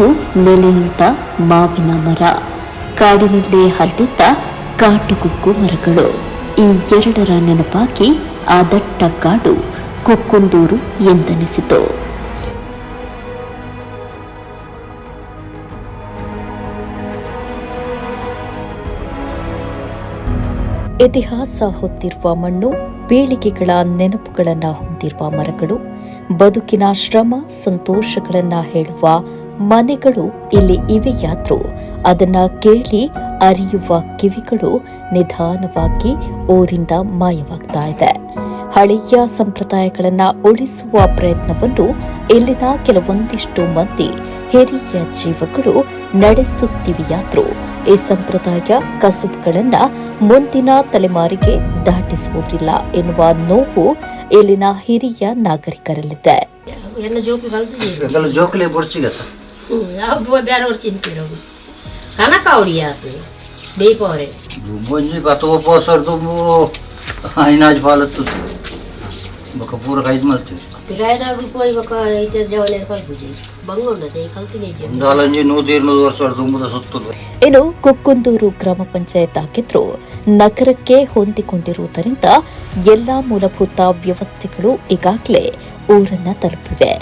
ಕಾಣಲು ನೆಲೆ ನಿಂತ ಮಾವಿನ ಮರ. ಕಾಡಿನಲ್ಲೇ ಹರಡಿದ್ದ ಕಾಟುಕುಕ್ಕು ಮರಗಳು. ಈ ಎರಡರ ನೆನಪಾಗಿ ಆ ದಟ್ಟ ಕಾಡು ಕುಕ್ಕುಂದೂರು ಎಂದೆನಿಸಿತು. ಇತಿಹಾಸ ಹೊತ್ತಿರುವ ಮಣ್ಣು, ಪೀಳಿಗೆಗಳ ನೆನಪುಗಳನ್ನ ಹೊಂದಿರುವ ಮರಗಳು, ಬದುಕಿನ ಶ್ರಮ, ಸಂತೋಷಗಳನ್ನ ಹೇಳುವ ಮನೆಗಳು ಇಲ್ಲಿ ಇವೆಯಾದ್ರು? ಅದನ್ನ ಕೇಳಿ ಅರಿಯುವ ಕಿವಿಗಳು ನಿಧಾನವಾಗಿ ಊರಿಂದ ಮಾಯವಾಗ್ತಾ ಇದೆ. ಹಳೆಯ ಸಂಪ್ರದಾಯಗಳನ್ನ ಉಳಿಸುವ ಪ್ರಯತ್ನವನ್ನು ಇಲ್ಲಿನ ಕೆಲವೊಂದಿಷ್ಟು ಮಂದಿ ಹಿರಿಯ ಜೀವಗಳು ನಡೆಸುತ್ತಿವೆಯಾದ್ರು ಈ ಸಂಪ್ರದಾಯ ಕಸುಬುಗಳನ್ನ ಮುಂದಿನ ತಲೆಮಾರಿಗೆ ದಾಟಿಸುವುದಿಲ್ಲ ಎನ್ನುವ ನೋವು ಇಲ್ಲಿನ ಹಿರಿಯ ನಾಗರಿಕರಲ್ಲಿದೆ. ಹಬ್ಬ ಬೇರೆ ಅವ್ರು ಚಿಂತಿರೋದು ಕನಕ ಅವಡಿ ಆತು ಬೇಯ್ಪವ್ರೆ ಒಂಜಿ ಬತ್ತ ಒಪ್ಪೋಸರ್ ತುಂಬು ಐನಾಜ್ ಪಾಲತ್ತು ಬೊಕ ಪೂರ ಕೈದ್ ಮಲ್ತೀವಿ ಪಿರಾಯದಾಗ್ಲು ಪೋಯಿ ಬಕ ಐತೆ ಜವಲೆ ಕಲ್ಪುಜಿ ಬಂಗೊಂಡತೆ ಕಲ್ತಿನಿ ಒಂದು ಹಲಂಜಿ ನೂತಿ ನೂರು ವರ್ಷ ತುಂಬುದ ಸುತ್ತು ಇನ್ನು ಕುಕ್ಕುಂದೂರು ಗ್ರಾಮ ಪಂಚಾಯತ್ ಆಗಿದ್ರು ನಗರಕ್ಕೆ ಹೊಂದಿಕೊಂಡಿರುವುದರಿಂದ ಎಲ್ಲಾ ಮೂಲಭೂತ ವ್ಯವಸ್ಥೆಗಳು ಈಗಾಗಲೇ ಊರನ್ನ ತಲುಪಿವೆ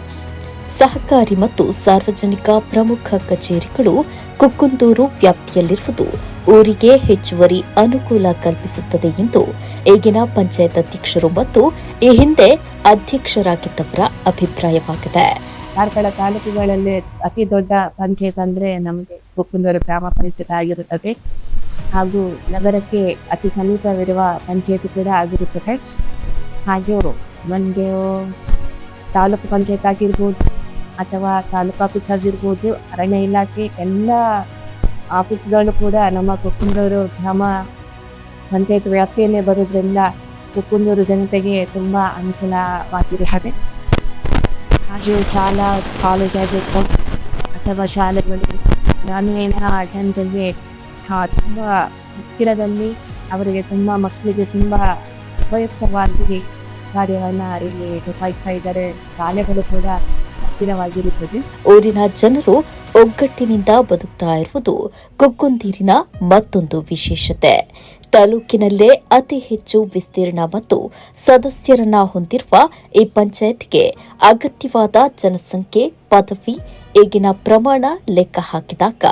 ಸಹಕಾರಿ ಮತ್ತು ಸಾರ್ವಜನಿಕ ಪ್ರಮುಖ ಕಚೇರಿಗಳು ಕುಕ್ಕುಂದೂರು ವ್ಯಾಪ್ತಿಯಲ್ಲಿರುವುದು ಊರಿಗೆ ಹೆಚ್ಚುವರಿ ಅನುಕೂಲ ಕಲ್ಪಿಸುತ್ತದೆ ಎಂದು ಈಗಿನ ಪಂಚಾಯತ್ ಅಧ್ಯಕ್ಷರು ಮತ್ತು ಈ ಹಿಂದೆ ಅಧ್ಯಕ್ಷರಾಗಿದ್ದವರ ಅಭಿಪ್ರಾಯವಾಗಿದೆ. ಕಾರ್ಕಳ ತಾಲೂಕುಗಳಲ್ಲಿ ಅತಿ ದೊಡ್ಡ ಪಂಚಾಯತ್ ಅಂದ್ರೆ ನಮಗೆ ಕುಕ್ಕುಂದೂರು ಗ್ರಾಮ ಪಂಚಾಯತ್ ಆಗಿರುತ್ತದೆ. ಹಾಗೂ ನಗರಕ್ಕೆ ಅತಿ ಸಮೀಪವಿರುವ ಪಂಚಾಯತ್ ಕೂಡ ಆಗಿರುತ್ತದೆ ಹಾಗೆ ನಮಗೆ ತಾಲೂಕು ಪಂಚಾಯತ್ ಆಗಿರ್ಬೋದು ಅಥವಾ ತಾಲೂಕು ಆಫೀಸ್ ಆಗಿರ್ಬೋದು ಅರಣ್ಯ ಇಲಾಖೆ, ಎಲ್ಲ ಆಫೀಸ್ಗಳು ಕೂಡ ನಮ್ಮ ಕುಕ್ಕುಂದೂರು ಗ್ರಾಮ ಪಂಚಾಯತ್ ವ್ಯಾಪ್ತಿಯಲ್ಲೇ ಬರೋದ್ರಿಂದ ಕುಕ್ಕುಂದೂರು ಜನತೆಗೆ ತುಂಬ ಅನುಕೂಲವಾಗಿರುತ್ತದೆ ಹಾಗೆ ಶಾಲಾ ಕಾಲೇಜ್ ಆಗಿರ್ಬೋದು ಅಥವಾ ಶಾಲೆಗಳು ಗ್ರಾಮೀಣ ಜನತೆಗೆ ತುಂಬ ಹತ್ತಿರದಲ್ಲಿ ಅವರಿಗೆ ತುಂಬ ಮಕ್ಕಳಿಗೆ ತುಂಬ ಉಪಯುಕ್ತವಾಗಿ ಕಾರ್ಯವನ್ನು ಇಲ್ಲಿ ನಿರ್ವಹಿಸ್ತಾ ಇದ್ದಾರೆ. ಶಾಲೆಗಳು ಕೂಡ ಹತ್ತಿರವಾಗಿರುತ್ತದೆ ಊರಿನ ಜನರು ಒಗ್ಗಟ್ಟಿನಿಂದ ಬದುಕ್ತಾ ಇರುವುದು ಕುಕ್ಕುಂದೀರಿನ ಮತ್ತೊಂದು ವಿಶೇಷತೆ. ತಾಲೂಕಿನಲ್ಲೇ ಅತಿ ಹೆಚ್ಚು ವಿಸ್ತೀರ್ಣ ಮತ್ತು ಸದಸ್ಯರನ್ನ ಹೊಂದಿರುವ ಈ ಪಂಚಾಯತ್ಗೆ ಅಗತ್ಯವಾದ ಜನಸಂಖ್ಯೆ, ಪದವಿ, ಈಗಿನ ಪ್ರಮಾಣ ಲೆಕ್ಕ ಹಾಕಿದಾಗ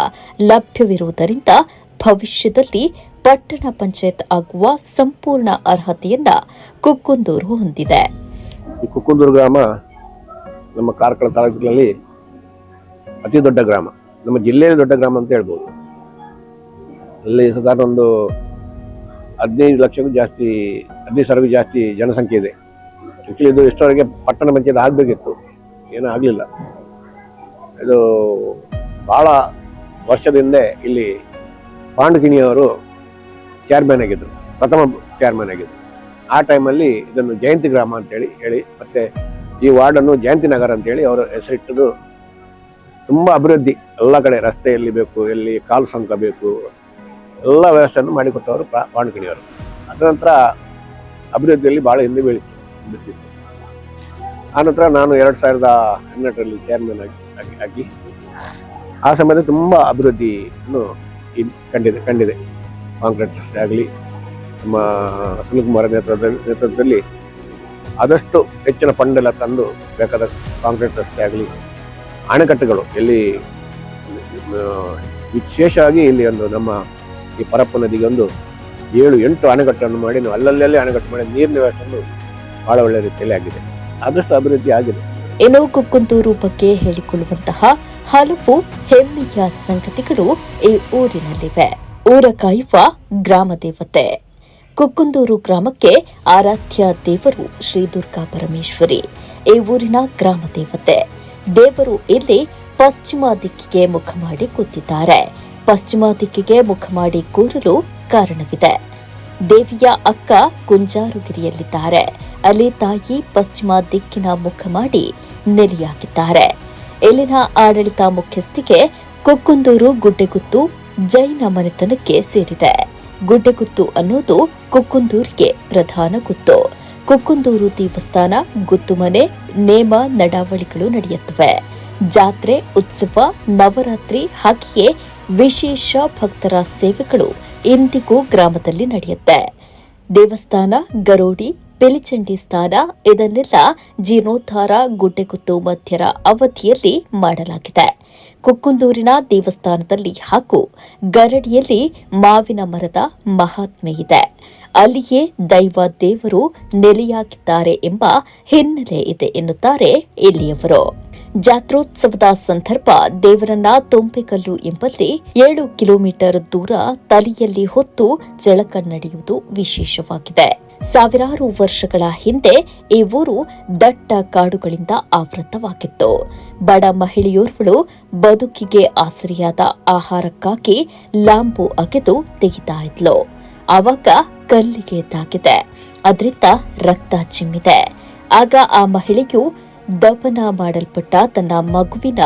ಲಭ್ಯವಿರುವುದರಿಂದ ಭವಿಷ್ಯದಲ್ಲಿ ಪಟ್ಟಣ ಪಂಚಾಯತ್ ಆಗುವ ಸಂಪೂರ್ಣ ಅರ್ಹತೆಯನ್ನ ಕುಕ್ಕುಂದೂರು ಹೊಂದಿದೆ. ಕುಕ್ಕುಂದೂರು ಗ್ರಾಮ ನಮ್ಮ ಕಾರ್ಕಳ ತಾಲೂಕಿನಲ್ಲಿ ಅತಿ ದೊಡ್ಡ ಗ್ರಾಮ. ನಮ್ಮ ಜಿಲ್ಲೆಯಲ್ಲಿ ದೊಡ್ಡ ಗ್ರಾಮ ಅಂತ ಹೇಳ್ಬೋದು. ಅಲ್ಲಿ ಸಾಧಾರಣ ಒಂದು ಹದಿನೈದು ಲಕ್ಷಕ್ಕೂ ಜಾಸ್ತಿ, ಹದಿನೈದು ಸಾವಿರಕ್ಕೂ ಜಾಸ್ತಿ ಜನಸಂಖ್ಯೆ ಇದೆ. ಆ್ಯಕ್ಚುಲಿ ಇದು ಎಷ್ಟರವರೆಗೆ ಪಟ್ಟಣ ಪಂಚಾಯತ್ ಆಗಬೇಕಿತ್ತು. ಏನೂ ಆಗಲಿಲ್ಲ. ಇದು ಭಾಳ ವರ್ಷದ ಹಿಂದೆ ಇಲ್ಲಿ ಪಾಂಡುಕಿಣಿಯವರು ಚೇರ್ಮ್ಯಾನ್ ಆಗಿದ್ದರು ಪ್ರಥಮ ಚೇರ್ಮನ್ ಆಗಿದ್ದರು ಆ ಟೈಮಲ್ಲಿ ಇದನ್ನು ಜಯಂತಿ ಗ್ರಾಮ ಅಂತೇಳಿ ಹೇಳಿ, ಮತ್ತೆ ಈ ವಾರ್ಡನ್ನು ಜಯಂತಿ ನಗರ ಅಂತೇಳಿ ಅವರು ಹೆಸರಿಟ್ಟದು ತುಂಬ ಅಭಿವೃದ್ಧಿ. ಎಲ್ಲ ಕಡೆ ರಸ್ತೆ ಎಲ್ಲಿ ಬೇಕು, ಎಲ್ಲಿ ಕಾಲು ಸಂಕ ಬೇಕು, ಎಲ್ಲ ವ್ಯವಸ್ಥೆಯನ್ನು ಮಾಡಿಕೊಟ್ಟವರು ಪಾಂಡುಕಿಣಿಯವರು ಅದ ನಂತರ ಅಭಿವೃದ್ಧಿಯಲ್ಲಿ ಭಾಳ ಹಿಂದೆ ಬಿದ್ದಿತ್ತು. ಆನಂತರ ನಾನು ಎರಡು ಸಾವಿರದ ಹನ್ನೆರಡರಲ್ಲಿ ಚೇರ್ಮನ್ ಆಗಿ, ಆಗಿ- ಆ ಸಮಯದಲ್ಲಿ ತುಂಬ ಅಭಿವೃದ್ಧಿಯನ್ನು ಕಂಡಿದೆ ಕಂಡಿದೆ. ಕಾಂಕ್ರೀಟ್ ರಸ್ತೆ ಆಗಲಿ, ನಮ್ಮ ಸುನಿಲ್ಕುಮಾರ್ ನೇತೃತ್ವದಲ್ಲಿ ನೇತೃತ್ವದಲ್ಲಿ ಆದಷ್ಟು ಹೆಚ್ಚಿನ ಫಂಡ್ ಎಲ್ಲ ತಂದು ಬೇಕಾದ ಕಾಂಕ್ರೀಟ್ ರಸ್ತೆ ಆಗಲಿ, ಅಣೆಕಟ್ಟುಗಳು, ಇಲ್ಲಿ ವಿಶೇಷವಾಗಿ ಇಲ್ಲಿ ಒಂದು ನಮ್ಮ ಈ ಪರಪ್ಪ ನದಿಗೆ ಒಂದು ಏಳು, ಎಂಟು ಅಣೆಕಟ್ಟನ್ನು ಮಾಡಿ ನಾವು ಅಲ್ಲಲ್ಲೇ ಅಣೆಕಟ್ಟು ಮಾಡಿ ನೀರಿನ ವ್ಯವಸ್ಥೆಯನ್ನು ಬಹಳ ಒಳ್ಳೆ ರೀತಿಯಲ್ಲಿ ಆಗಿದೆ. ಆದಷ್ಟು ಅಭಿವೃದ್ಧಿ ಆಗಿದೆ. ಇನ್ನು ಕುಕ್ಕುಂದೂರು ಬಗ್ಗೆ ಹೇಳಿಕೊಳ್ಳುವಂತಹ ಹಲವು ಹೆಮ್ಮೆಯ ಸಂಗತಿಗಳು ಈ ಊರಿನಲ್ಲಿವೆ. ಊರ ಕಾಯುವ ಗ್ರಾಮ ದೇವತೆ. ಕುಕ್ಕುಂದೂರು ಗ್ರಾಮಕ್ಕೆ ಆರಾಧ್ಯ ದೇವರು ಶ್ರೀ ದುರ್ಗಾ ಪರಮೇಶ್ವರಿ, ಈ ಊರಿನ ಗ್ರಾಮ ದೇವತೆ. ದೇವರು ಇಲ್ಲಿ ಪಶ್ಚಿಮ ದಿಕ್ಕಿಗೆ ಮುಖ ಮಾಡಿ ಕೂತಿದ್ದಾರೆ. ಪಶ್ಚಿಮ ದಿಕ್ಕಿಗೆ ಮುಖ ಮಾಡಿ ಕೂರಲು ಕಾರಣವಿದೆ. ದೇವಿಯ ಅಕ್ಕ ಕುಂಜಾರುಗಿರಿಯಲ್ಲಿದ್ದಾರೆ. ಅಲ್ಲಿ ತಾಯಿ ಪಶ್ಚಿಮ ದಿಕ್ಕಿನ ಮುಖ ಮಾಡಿ ನೆಲೆಯಾಗಿದ್ದಾರೆ. ಇಲ್ಲಿನ ಆಡಳಿತ ಮುಖ್ಯಸ್ಥಿಗೆ ಕುಕ್ಕುಂದೂರು ಗುಡ್ಡೆಗುತ್ತು ಜೈನ ಮನೆತನಕ್ಕೆ ಸೇರಿದೆ. ಗುಡ್ಡೆಗುತ್ತು ಅನ್ನೋದು ಕುಕ್ಕುಂದೂರಿಗೆ ಪ್ರಧಾನ ಗುತ್ತು. ಕುಕ್ಕುಂದೂರು ದೇವಸ್ಥಾನ ಗುತ್ತುಮನೆ ನೇಮ ನಡಾವಳಿಗಳು ನಡೆಯುತ್ತವೆ. ಜಾತ್ರೆ, ಉತ್ಸವ, ನವರಾತ್ರಿ ಹಾಗೆಯೇ ವಿಶೇಷ ಭಕ್ತರ ಸೇವೆಗಳು ಇಂದಿಗೂ ಗ್ರಾಮದಲ್ಲಿ ನಡೆಯುತ್ತೆ. ದೇವಸ್ಥಾನ, ಗರೋಡಿ ಪಿಲಿಚಂಡಿ ಸ್ಥಾನ ಇದನ್ನೆಲ್ಲ ಜೀರ್ಣೋದ್ಧಾರ ಗುಡ್ಡೆಗುತ್ತು ಮಧ್ಯರ ಅವಧಿಯಲ್ಲಿ ಮಾಡಲಾಗಿದೆ. ಕುಕ್ಕುಂದೂರಿನ ದೇವಸ್ಥಾನದಲ್ಲಿ ಹಾಗೂ ಗರಡಿಯಲ್ಲಿ ಮಾವಿನ ಮರದ ಮಹಾತ್ಮೆ ಇದೆ. ಅಲ್ಲಿಯೇ ದೈವ ದೇವರು ನೆಲೆಯಾಗಿದ್ದಾರೆ ಎಂಬ ಹಿನ್ನೆಲೆ ಇದೆ ಎನ್ನುತ್ತಾರೆ ಇಲ್ಲಿಯವರು ಜಾತ್ರೋತ್ಸವದ ಸಂದರ್ಭ ದೇವರನ್ನ ತೊಂಪೆಕಲ್ಲು ಎಂಬಲ್ಲಿ ಏಳು ಕಿಲೋಮೀಟರ್ ದೂರ ತಲೆಯಲ್ಲಿ ಹೊತ್ತು ಜಳಕ ವಿಶೇಷವಾಗಿದೆ. ಸಾವಿರಾರು ವರ್ಷಗಳ ಹಿಂದೆ ಈ ಊರು ದಟ್ಟ ಕಾಡುಗಳಿಂದ ಆವೃತವಾಗಿತ್ತು ಬಡ ಮಹಿಳೆಯೋರ್ವಳು ಬದುಕಿಗೆ ಆಸರಿಯಾದ ಆಹಾರಕ್ಕಾಗಿ ಲಾಂಬು ಅಗೆದು ತೆಗಿತಾ ಇದ್ಲು. ಆವಾಗ ಕಲ್ಲಿಗೆ ತಾಗಿದೆ. ಅದರಿಂದ ರಕ್ತ ಚಿಮ್ಮಿದೆ. ಆಗ ಆ ಮಹಿಳೆಯು ದಪನ ಮಾಡಲ್ಪಟ್ಟ ತನ್ನ ಮಗುವಿನ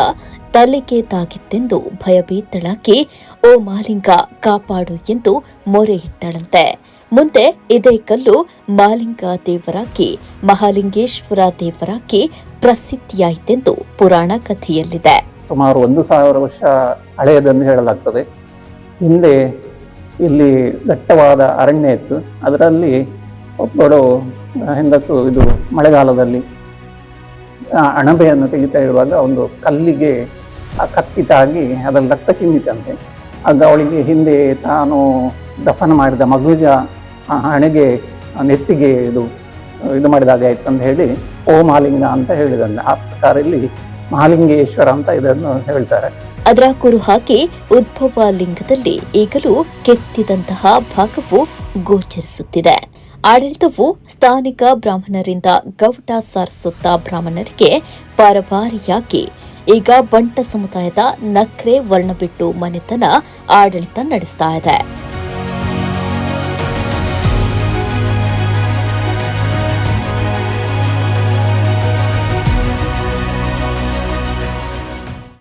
ತಲೆಗೆ ತಾಗಿತ್ತೆಂದು ಭಯಭೀತಳಾಗಿ, ಓ ಮಾಲಿಂಗ, ಕಾಪಾಡು ಎಂದು ಮೊರೆ ಇಟ್ಟಳಂತೆ. ಮುಂದೆ ಇದೇ ಕಲ್ಲು ಮಾಲಿಂಗ ದೇವರಾಗಿ, ಮಹಾಲಿಂಗೇಶ್ವರ ದೇವರಾಗಿ ಪ್ರಸಿದ್ಧಿಯಾಯಿತೆಂದು ಪುರಾಣ ಕಥೆಯಲ್ಲಿದೆ. ಸುಮಾರು ಒಂದು ಸಾವಿರ ವರ್ಷ ಹಳೆಯದನ್ನು ಹೇಳಲಾಗ್ತದೆ. ಹಿಂದೆ ಇಲ್ಲಿ ದಟ್ಟವಾದ ಅರಣ್ಯ ಇತ್ತು. ಅದರಲ್ಲಿ ಒಬ್ಬಳು ಹೆಂಗಸು ಇದು ಮಳೆಗಾಲದಲ್ಲಿ ಅಣಬೆಯನ್ನು ತೆಗಿತಾ ಇರುವಾಗ ಒಂದು ಕಲ್ಲಿಗೆ ಕತ್ತಿತಾಗಿ ಕತ್ತಿ ತಾಗಿ ಅದರಲ್ಲಿ ರಕ್ತ ಚಿಮ್ಮಿತಂತೆ. ಆಗ ಅವಳಿಗೆ ಹಿಂದೆ ತಾನು ದಫನ ಮಾಡಿದ ಮಗುಜ ಹಣೆಗೆ ನೆತ್ತಿಗೆ ಇದು ಇದು ಮಾಡಿದಾಗ ಆಯ್ತು ಅಂತ ಹೇಳಿ, ಓ ಮಾಲಿಂಗ ಅಂತ ಹೇಳಿದಂತೆ. ಆ ಪ್ರಕಾರ ಇಲ್ಲಿ ಮಹಾಲಿಂಗೇಶ್ವರ ಅಂತ ಇದನ್ನು ಹೇಳ್ತಾರೆ. ಅದರ ಕುರು ಹಾಕಿ ಉದ್ಭವ ಲಿಂಗದಲ್ಲಿ ಈಗಲೂ ಕೆತ್ತಿದಂತಹ ಭಾಗವು ಗೋಚರಿಸುತ್ತಿದೆ. ಆಡಳಿತವು ಸ್ಥಾನಿಕ ಬ್ರಾಹ್ಮಣರಿಂದ ಗೌಟ ಸಾರಿಸುತ್ತ ಬ್ರಾಹ್ಮಣರಿಗೆ ಪರಭಾರಿಯಾಗಿ, ಈಗ ಬಂಟ ಸಮುದಾಯದ ನಕ್ರೆ ವರ್ಣಬಿಟ್ಟು ಮನೆತನ ಆಡಳಿತ ನಡೆಸ್ತಾ ಇದೆ.